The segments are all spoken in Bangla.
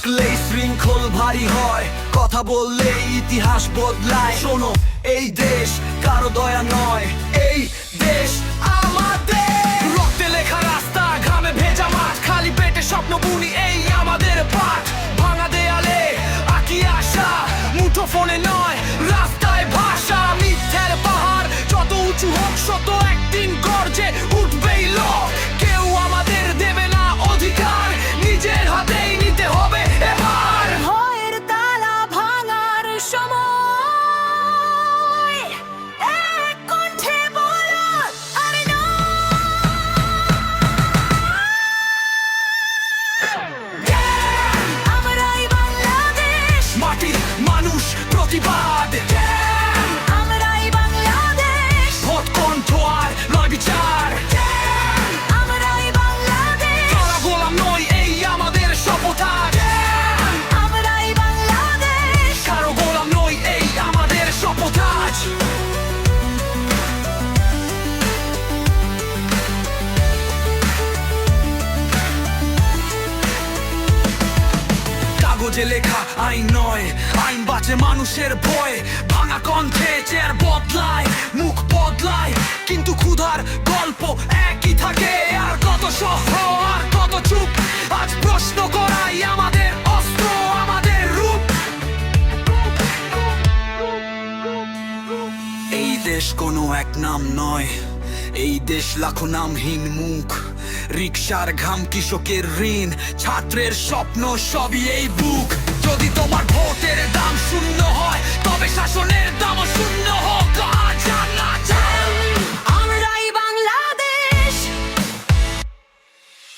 ডাকলেই শৃঙ্খল ভারী হয়। কথা বললে ইতিহাস বদলায়। শোনো, এই দেশ কারও দয়া নয়। এই দেশ আমাদের। রক্তে লেখা রাস্তা, ঘামে ভেজা মাঠ, খালি পেটে স্বপ্ন বুনি এই আমাদের পাঠ। ভাঙা দেয়ালে আঁকি আশা, মুঠো ফোনে নয়, রাস্তায় ভাষা, মিথ্যের পাহাড়, যত উঁচু হোক, শত একদিন Naughty Bob কাগজে লেখা আইন নয়, আইন বাঁচে মানুষের ভয়। ভাঙা কণ্ঠে চেয়ার বদলায়, মুখ বদলায়, কিন্তু ক্ষুধার গল্প একই থাকে। আর কত সহ, আর কত চুপ, আজ প্রশ্ন করাই আমাদের অস্ত্র, আমাদের রূপ। এই দেশ কোনো এক নাম নয়। এই দেশ লাখো নামহীন মুখ। রিক্সার ঘাম কৃষকের ঋণ ছাত্রের স্বপ্ন সবই এই বুক। যদি তোমার ভোটের দাম শূন্য হয় তবে শাসনের দাম শূন্য হোক আমরাই বাংলাদেশ।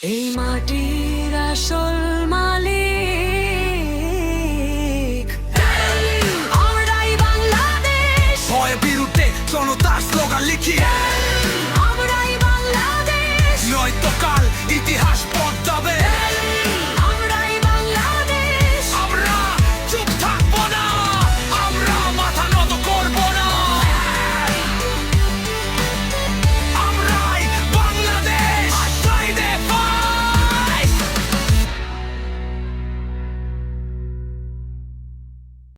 এই মাটির আসল মালিক। জনতার স্লোগান লিখি। কাল ইতিহাস